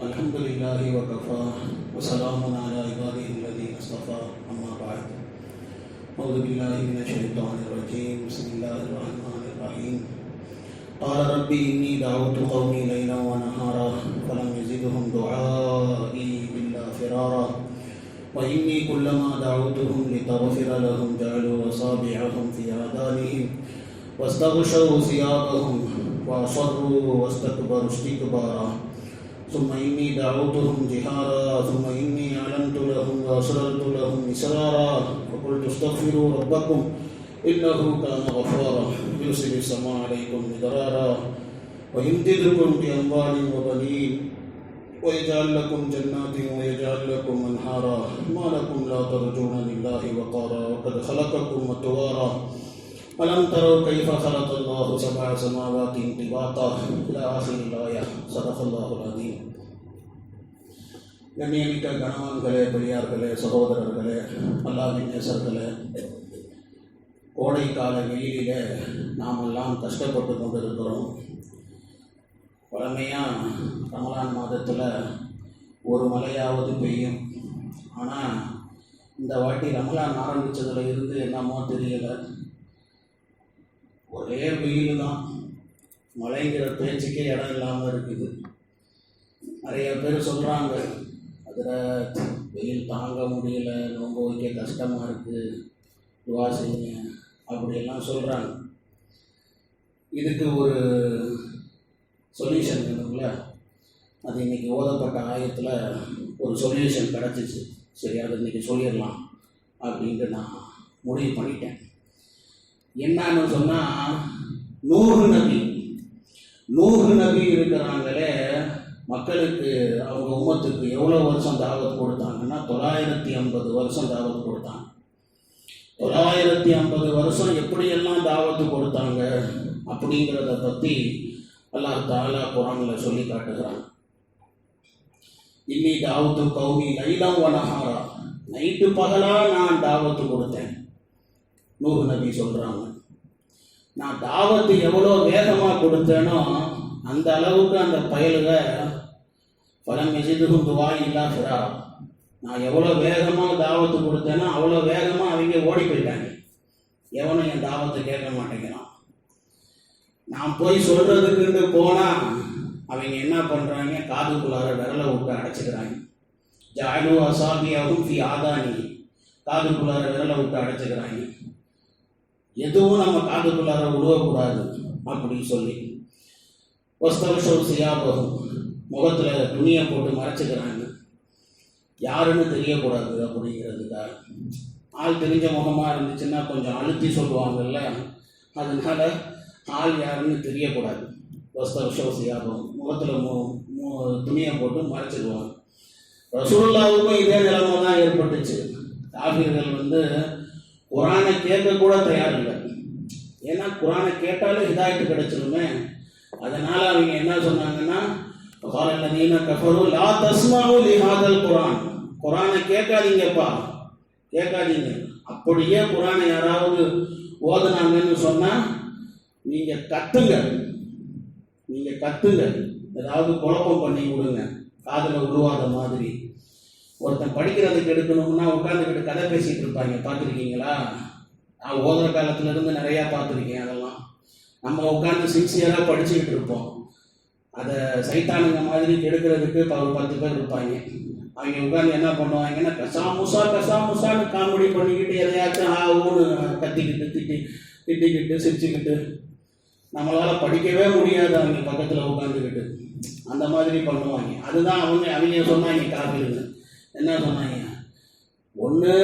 الحمد لله وكفى وسلام على عباده الذين اصطفى أما بعد. أعوذ بالله من الشيطان الرجيم. بسم الله الرحمن الرحيم. قال ربي إني دعوت قومي ليلا ونهارا فلم يزدهم دعائي إلا فرارا. وإني كلما دعوتهم لتغفر لهم جعلوا أصابعهم في آذانهم واستغشوا ثيابهم وأصروا واستكبروا استكبارا. ثم إني دعوتهم جهارا ثم إني أعلنت لهم وأسررت لهم إسرارا وقلت استغفروا ربكم إنه كان غفارا يرسل السماء عليكم مدرارا ويمددكم بأموال وبنين ويجعل لكم جنات ويجعل لكم أنهارا ما لكم لا ترجون لله وقارا وقد خلقكم أطوارا ألم تروا كيف خلق الله سبع سماوات طباقا إلى آخر الآية صدق الله العظيم கண்ணியமிக்க கணவான்களே பெரியார்களே சகோதரர்களே அல்லாவின் நேசர்களே கோடை கால வெயிலில் நாமெல்லாம் கஷ்டப்பட்டு கொண்டிருக்கிறோம் வழமையாக ரமலான் மாதத்தில் ஒரு மழையாவது பெய்யும் ஆனால் இந்த வாட்டி ரமலான் ஆரம்பித்ததுல இருந்து என்னமோ தெரியலை ஒரே வெயில் தான் மழைங்கிற பேச்சுக்கே இடம் இல்லாமல் இருக்குது. நிறைய பேர் சொல்கிறாங்க அதில் வெயில் தாங்க முடியல நோன்பு வைக்க கஷ்டமாக இருக்குது துவா செய்யுங்க அப்படியெல்லாம் சொல்கிறாங்க இதுக்கு ஒரு சொல்யூஷன் வேணும்ல? அது இன்றைக்கி ஓதப்பட்ட ஆயத்தில் ஒரு சொல்யூஷன் கிடச்சிச்சு. சரி அதை இன்றைக்கி சொல்லிடலாம் அப்படின்ட்டு நான் முடிவு பண்ணிட்டேன். என்னன்னு சொன்னால் நூறு நபி. நூறு நபி இருக்கிறாங்களே மக்களுக்கு அவங்க உமத்துக்கு எவ்வளோ வருஷம் தாவத் கொடுத்தாங்கன்னா தொள்ளாயிரத்தி ஐம்பது வருஷம் தாவத் கொடுத்தாங்க. தொள்ளாயிரத்தி ஐம்பது வருஷம் எப்படியெல்லாம் தாவத்து கொடுத்தாங்க அப்படிங்கிறத பற்றி அல்லாஹ் தாலா குரானில் சொல்லி காட்டுகிறான். இன்னி தாவத்து கௌமி நைலம் வனஹாரா நைட்டு பகலாக நான் தாவத்து கொடுத்தேன். நூறு நபி சொல்கிறாங்க நான் தாவத்து எவ்வளோ வேகமாக கொடுத்தேனோ அந்த அளவுக்கு அந்த பயலுக பலம் எஜிதுகும் துவாய் இல்லா ஃபிரா. நான் எவ்வளோ வேகமாக தாவத்து கொடுத்தேனோ அவ்வளோ வேகமாக அவங்க ஓடி போயிட்டாங்க. எவனும் என் தாவத்தை கேட்க மாட்டேங்கிறான். நான் போய் சொல்கிறதுக்குன்னு போனால் அவங்க என்ன பண்ணுறாங்க காதுக்குள்ளார விரலை விட்டு அடைச்சிக்கிறாங்க. ஜாலு அசாபியாவும் ஃபி ஆதானி காதுக்குள்ளார விரலை விட்டு அடைச்சிக்கிறாங்க. எதுவும் நம்ம காட்டுக்குள்ளார உழுவக்கூடாது அப்படின்னு சொல்லி. ஒஸ்தவசம் சியாபகம். முகத்தில் துணியை போட்டு மறைச்சிக்கிறாங்க. யாருன்னு தெரியக்கூடாது அப்படிங்கிறதுக்காக. ஆள் தெரிஞ்ச முகமாக இருந்துச்சுன்னா கொஞ்சம் அழுத்தி சொல்லுவாங்கல்ல அதனால ஆள் யாருன்னு தெரியக்கூடாது. ஒஸ்தவசம் சியாபகம். முகத்தில் மு மு- துணியை போட்டு மறைச்சிடுவாங்க ரசூல்லாவுக்கும் இதே நிலைமை தான் ஏற்பட்டுச்சு. காபிர்கள் வந்து குரானை கேட்க கூட தயார் இல்லை. ஏன்னா குரானை கேட்டாலும் இதாகிட்டு கிடைச்சிருமே. அதனால அவங்க என்ன சொன்னாங்கன்னா காலையில் நீன லா தஸ்மாவு லிஹாதல் குரான். குரானை கேட்காதீங்கப்பா. கேட்காதீங்க. அப்படியே குரானை யாராவது ஓதுனாங்கன்னு சொன்னால் நீங்கள் கத்துங்க நீங்கள் கத்துங்க ஏதாவது குழப்பம் பண்ணி விடுங்க. காதில் உருவாத மாதிரி. ஒருத்தன் படிக்கிறதுக்கு எடுக்கணும்னா உட்காந்துக்கிட்டு கதை பேசிகிட்டு இருப்பாங்க. பார்த்துருக்கீங்களா? நான் ஓதுற காலத்துலேருந்து நிறையா பார்த்துருக்கேன் அதெல்லாம். நம்ம உட்காந்து சின்சியராக படிச்சுக்கிட்டு இருப்போம். அதை சைத்தானுங்க மாதிரி கெடுக்கிறதுக்கு இப்போ ஒரு பத்து பேர் இருப்பாங்க. அவங்க உட்காந்து என்ன பண்ணுவாங்கன்னா கசா முசா கசா முசான்னு காமெடி பண்ணிக்கிட்டு எதையாச்சும் ஆ ஊன்னு கத்திக்கிட்டு திட்டி திட்டிக்கிட்டு சிரிச்சுக்கிட்டு நம்மளால் படிக்கவே முடியாது அவங்க பக்கத்தில் உட்காந்துக்கிட்டு அந்த மாதிரி பண்ணுவாங்க. அதுதான் அவங்க அவங்க சொன்னாங்க காப்பீடுன்னு என்ன சொன்னாங்க? ஒன்று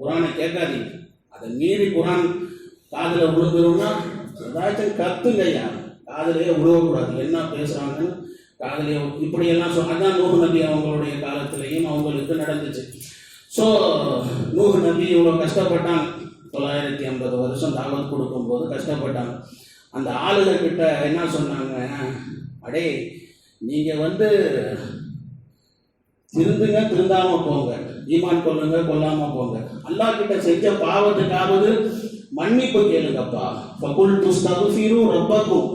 குரானை கேட்காதீங்க. அதை மீறி குரான் காதில் விழுந்துரும்னா ஏதாச்சும் கத்துங்கய்யா காதலையே விழுவக்கூடாது என்ன பேசுகிறாங்கன்னு காதலையே இப்படியெல்லாம் சொ அதான் நூறு நபி அவங்களுடைய காலத்திலையும் அவங்களுக்கு நடந்துச்சு. ஸோ நூறு நபி இவ்வளோ கஷ்டப்பட்டாங்க. தொள்ளாயிரத்தி ஐம்பது வருஷம் தாவத் கொடுக்கும்போது கஷ்டப்பட்டாங்க. அந்த ஆளுங்க என்ன சொன்னாங்க? அடே நீங்கள் வந்து திருந்துங்க திருந்தாம போங்க. ஈமான் கொள்ளுங்க கொல்லாம போங்க. அல்லாஹ் கிட்ட செஞ்ச பாவத்துக்காவது மன்னிப்பு கேளுங்கப்பா. ஃபகுல் துஸ்தகுஃபிரு ரப்பக்கும்.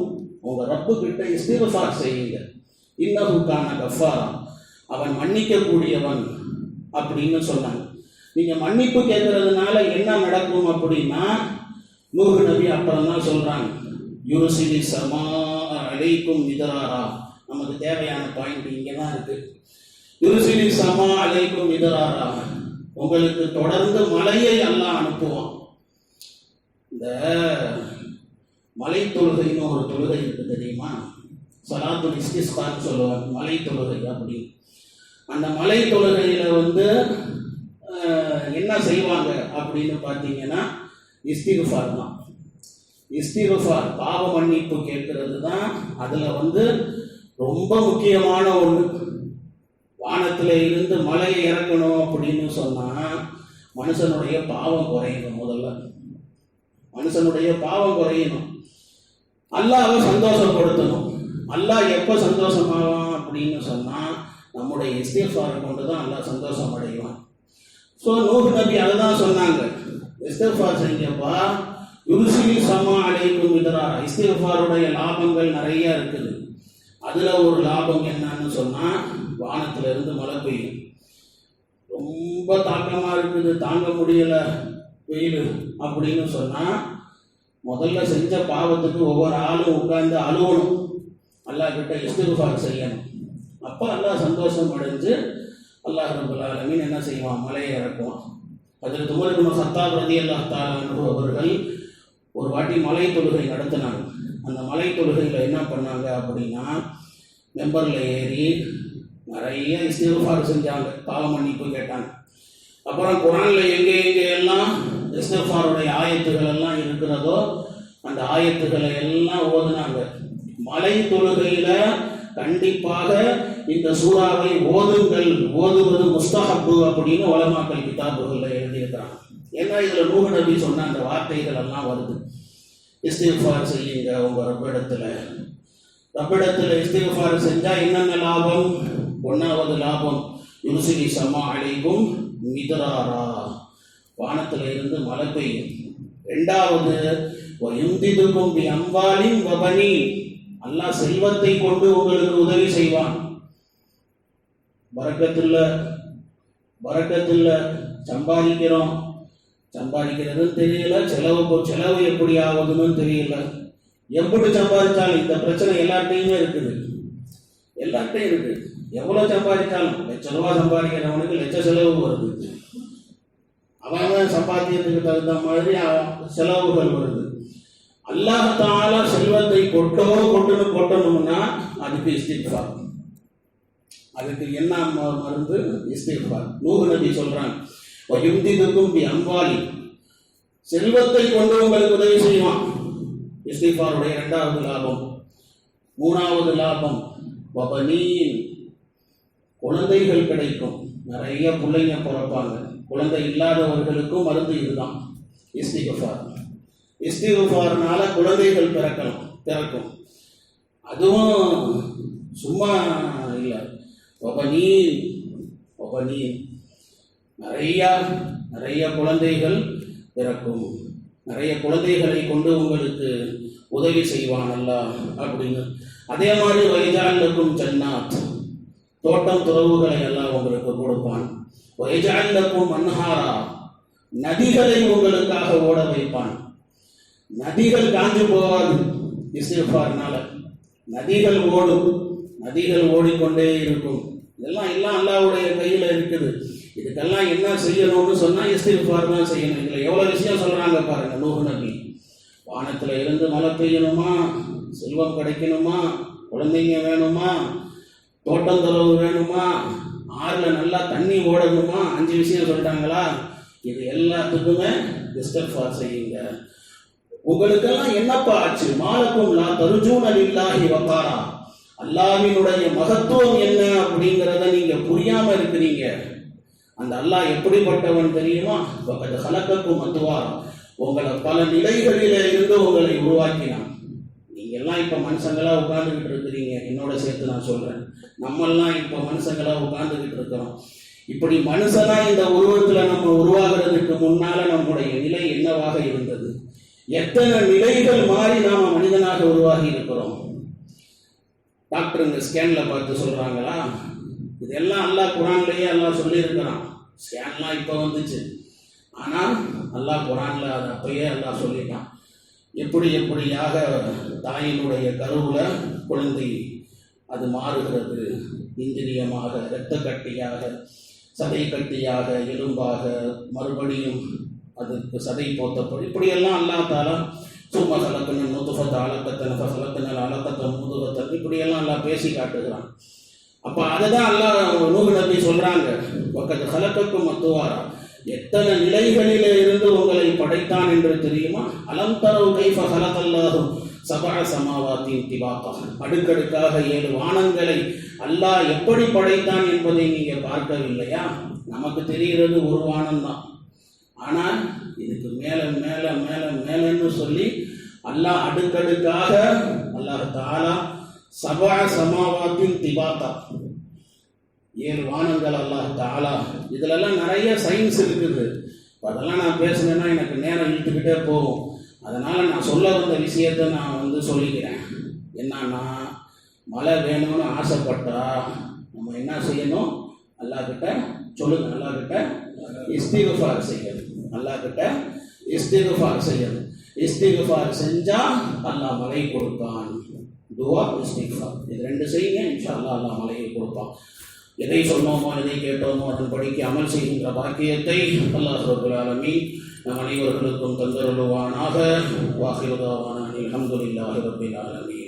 உங்க ரப்பு கிட்ட இஸ்திஃபார் செய்யுங்க இன்னமுக்கான கஃபாரா. அவன் மன்னிக்கக்கூடியவன் அப்படின்னு சொன்னாங்க. நீங்க மன்னிப்பு கேட்கறதுனால என்ன நடக்கும் அப்படின்னா நூறு நபி அப்புறம் தான் சொல்றாங்க. யுருசிலி சமா அழைக்கும் இதராரா நமக்கு தேவையான பாயிண்ட் இங்கே தான் இருக்குது யூசிலி சமா அழைக்கும் இதராரா உங்களுக்கு தொடர்ந்து மலையை எல்லாம் அனுப்புவான். இந்த மலை தொழுகைன்னு ஒரு தொழுகை இருக்கு தெரியுமா? சலாத்துல் இஸ்திஸ்கான்னு சொல்லுவாங்க. மலை தொழுகை அப்படி. அந்த மலை தொழுகையில வந்து என்ன செய்வாங்க அப்படின்னு பார்த்தீங்கன்னா இஸ்திகுஃபார் தான். இஸ்திகுஃபார் பாவ மன்னிப்பு கேட்கறது தான் அதில் வந்து ரொம்ப முக்கியமான ஒன்று வானத்தில் இருந்து மலையை இறக்கணும் அப்படின்னு சொன்னால் மனுஷனுடைய பாவம் குறையணும் முதல்ல. மனுஷனுடைய பாவம் குறையணும். அல்லாவை சந்தோஷப்படுத்தணும். அல்லாஹ் எப்போ சந்தோஷமாவான் அப்படின்னு சொன்னால் நம்முடைய இஸ்தேஃபாரை கொண்டு தான் அல்லாஹ் சந்தோஷம் அடைவான் ஸோ நூஹ் நபி அதை தான் சொன்னாங்க. இஸ்தேஃபார் செஞ்சப்பா யுருசிலி சமா அழைக்கும் இதரா இஸ்தேஃபாருடைய லாபங்கள் நிறைய இருக்குது. அதில் ஒரு லாபம் என்னன்னு சொன்னால் வானத்துல இருந்து மழை பெய்யும். ரொம்ப தாக்கமா இருக்குது தாங்க முடியல வெயில் அப்படின்னு சொன்னால் முதல்ல செஞ்ச பாவத்துக்கு ஒவ்வொரு ஆளும் உட்கார்ந்து அழுவணும். அல்லாஹ் கிட்ட இஸ்திகுஃபார் செய்யணும். அப்போ அல்லாஹ் சந்தோஷம் அடைஞ்சு அல்லாஹ் ரபுல் என்ன செய்வான்? மலையை இறக்குவான். அதில் துமருக்கு சத்தாப் ரதி அல்லாஹ் தாலு அவர்கள் ஒரு வாட்டி மலை தொழுகை நடத்தினாங்க. அந்த மலை தொழுகையில் என்ன பண்ணாங்க அப்படின்னா மெம்பரில் ஏறி நிறைய இஸ்திகுஃபார் செஞ்சாங்க. பாவ மன்னிப்பு கேட்டாங்க. அப்புறம் குரானில் எங்கே எங்கே எல்லாம் இஸ்திஃபாருடைய ஆயத்துகள் எல்லாம் இருக்கிறதோ அந்த ஆயத்துக்களை எல்லாம் ஓதுனாங்க. மலை தொழுகையில் கண்டிப்பாக இந்த சூறாவை ஓதுங்கள் ஓதுவது முஸ்தஹப்பு அப்படின்னு உலமாக்கல் கிதாபுகளில் எழுதியிருக்கிறாங்க. ஏன்னா இதில் நூஹ் நபி சொன்ன அந்த வார்த்தைகள் எல்லாம் வருது. இஸ்திஃபார் செய்யுங்க உங்கள் ரப்பிடத்தில். ரப்பிடத்தில் இஸ்திஃபார் செஞ்சா என்னென்ன லாபம்? ஒன்னாவது லாபம் யுசிலி சமா அழைக்கும் மிதராரா வானத்தில் இருந்து மழை பெய்யும். ரெண்டாவது எந்திதுக்கும் பி அம்பாலின் வபனி. அல்லாஹ் செல்வத்தை கொண்டு உங்களுக்கு உதவி செய்வான். வரக்கத்தில் வரக்கத்தில் சம்பாதிக்கிறோம். சம்பாதிக்கிறதுன்னு தெரியல செலவு செலவு எப்படி ஆகுதுன்னு தெரியல. எப்படி சம்பாதிச்சாலும் இந்த பிரச்சனை எல்லார்ட்டையுமே இருக்குது. எல்லார்ட்டையும் இருக்கு. எவ்வளவு சம்பாதிச்சாலும் லட்ச ரூபா சம்பாதிக்கிறவனுக்கு லட்ச செலவு வருது. அவன் சம்பாத்தியத்துக்கு தகுந்த மாதிரி செலவுகள் வருது. அல்லாஹால செல்வத்தை கொட்டவோ கொட்டுன்னு கொட்டணும்னா அதுக்கு இஸ்திஃபார் அதுக்கு என்ன மருந்து? இஸ்திஃபார் நூறு நபி சொல்றான் வயுந்திதுக்கும் அம்பாலி செல்வத்தை கொண்டு உங்களுக்கு உதவி செய்வான். இஸ்திஃபாருடைய இரண்டாவது லாபம். மூணாவது லாபம் வபனீன் குழந்தைகள் கிடைக்கும். நிறைய பிள்ளைங்க பிறப்பாங்க. குழந்தை இல்லாதவர்களுக்கும் மருந்து இதுதான் இஸ்திகஃபார் இஸ்திகஃபார்னால குழந்தைகள் பிறக்கலாம் பிறக்கும். அதுவும் சும்மா இல்லை. ஒபனீன் ஒபனீன் நிறையா நிறைய குழந்தைகள் பிறக்கும். நிறைய குழந்தைகளை கொண்டு உங்களுக்கு உதவி செய்வான் அல்லாஹ் அப்படின்னு. அதே மாதிரி வைஜாலுக்கும் ஜன்னாத் தோட்டம் துறவுகளை எல்லாம் உங்களுக்கு கொடுப்பான். வைஜாலுக்கும் மன்ஹாரா நதிகளை உங்களுக்காக ஓட வைப்பான். நதிகள் காஞ்சு போகாது இஸ்திஃபார்னால நதிகள் ஓடும் நதிகள் ஓடிக்கொண்டே இருக்கும். இதெல்லாம் எல்லாம் அல்லாவுடைய கையில் இருக்குது. இதுக்கெல்லாம் என்ன செய்யணும்னு சொன்னால் இஸ்திஃபார் தான் செய்யணும். இதில் எவ்வளோ விஷயம் சொல்கிறாங்க பாருங்கள் நூஹ் நபி. வானத்தில் இருந்து மழை பெய்யணுமா? செல்வம் கிடைக்கணுமா? குழந்தைங்க வேணுமா? தோட்டம் தொலைவு வேணுமா? ஆறுல நல்லா தண்ணி ஓடணுமா? அஞ்சு விஷயம் சொல்லிட்டாங்களா? இது எல்லாத்துக்குமே இஸ்திஃபார் செய்யுங்க. உங்களுக்கெல்லாம் என்னப்பா ஆச்சு? மாலக்கும் லா தருஜூனல் லில்லாஹி வகாரா. அல்லாவினுடைய மகத்துவம் என்ன அப்படிங்கிறத நீங்க புரியாம இருக்கிறீங்க. அந்த அல்லாஹ் எப்படிப்பட்டவன் தெரியுமா? பக்கத்து ஹலக்கக்கும் உங்களை பல நிலைகளில இருந்து உங்களை உருவாக்கினான். நீங்க எல்லாம் இப்ப மனுஷங்களா உட்கார்ந்துகிட்டு இருக்கிறீங்க. என்னோட சேர்த்து நான் சொல்றேன். நம்மெல்லாம் இப்ப மனுஷங்களா உட்கார்ந்துகிட்டு இருக்கிறோம். இப்படி மனுஷனா இந்த உருவத்துல நம்ம உருவாகிறதுக்கு முன்னால நம்முடைய நிலை என்னவாக இருந்தது? எத்தனை நிலைகள் மாறி நாம மனிதனாக உருவாகி இருக்கிறோம்? டாக்டர் இந்த ஸ்கேனில் பார்த்து சொல்கிறாங்களா இதெல்லாம் அல்லாஹ் குரான்லேயே எல்லாம் சொல்லியிருக்கிறான். ஸ்கேன்லாம் இப்போ வந்துச்சு. ஆனால் அல்லாஹ் குரானில் அதை அப்பயே எல்லாம் சொல்லிட்டான். எப்படி எப்படியாக தாயினுடைய கருவில் குழந்தை அது மாறுகிறது? இந்திரியமாக இரத்த கட்டியாக சதை கட்டியாக எலும்பாக மறுபடியும் அதுக்கு சதை போத்தப்படும். இப்படியெல்லாம் அல்லா தாலா சும்மா கலக்கன நுதுஃபத்தை அலக்கத்தன ஃபசலத்தன முதுகத்தன் இப்படியெல்லாம் எல்லாம் பேசி காட்டுகிறான். அப்போ அதை தான் அல்லாஹ் நூறு நபி சொல்கிறாங்க பக்கத்து கலக்கக்கும் மத்துவாரா எத்தனை நிலைகளிலே இருந்து உங்களை படைத்தான் என்று தெரியுமா? அலம் தரவு கைஃப ஹலகல்லாஹு சபா சமாவாத்தின் திவாக்கம் அடுக்கடுக்காக ஏழு வானங்களை அல்லாஹ் எப்படி படைத்தான் என்பதை நீங்கள் பார்க்கவில்லையா? நமக்கு தெரிகிறது ஒரு வானம் தான். ஆனால் இதுக்கு மேலே மேலே மேலே மேலேன்னு சொல்லி அல்லாஹ் அடுக்கடுக்காக அல்லாஹ் தாலா சபா சமாவாத்தின் திபாத்தா. ஏழு வானங்கள் அல்லாஹ் தாலா இதுலெல்லாம் நிறைய சயின்ஸ் இருக்குது. அதெல்லாம் நான் பேசுனேன்னா எனக்கு நேரம் இழுத்துக்கிட்டே போகும். அதனால் நான் சொல்ல வந்த விஷயத்தை நான் வந்து சொல்லிக்கிறேன். என்னன்னா மழை வேணும்னு ஆசைப்பட்டா நம்ம என்ன செய்யணும்? அல்லாக்கிட்ட சொல்லுங்க. அல்லாக்கிட்ட இஸ்திகுஃபார் செய்யணும். அல்லாக்கிட்ட இஸ்திகுஃபார் செய்யணும். இஸ்திகுஃபார் செஞ்சால் அல்லாஹ் மழை கொடுப்பான். துவா இஸ்திகுஃபார். இது ரெண்டு செய்யுங்க இன்ஷா அல்லா அல்லா மலையை கொடுப்பான். எதை சொன்னோமோ எதை கேட்டோமோ அதன்படிக்கு அமல் செய்கின்ற பாக்கியத்தை அல்லாஹ் ரபுல் ஆலமீன் நம் அனைவர்களுக்கும் தந்தருளுவானாக. வாசிவதாவான அலமதுல்லாஹி ரபில் ஆலமீன்.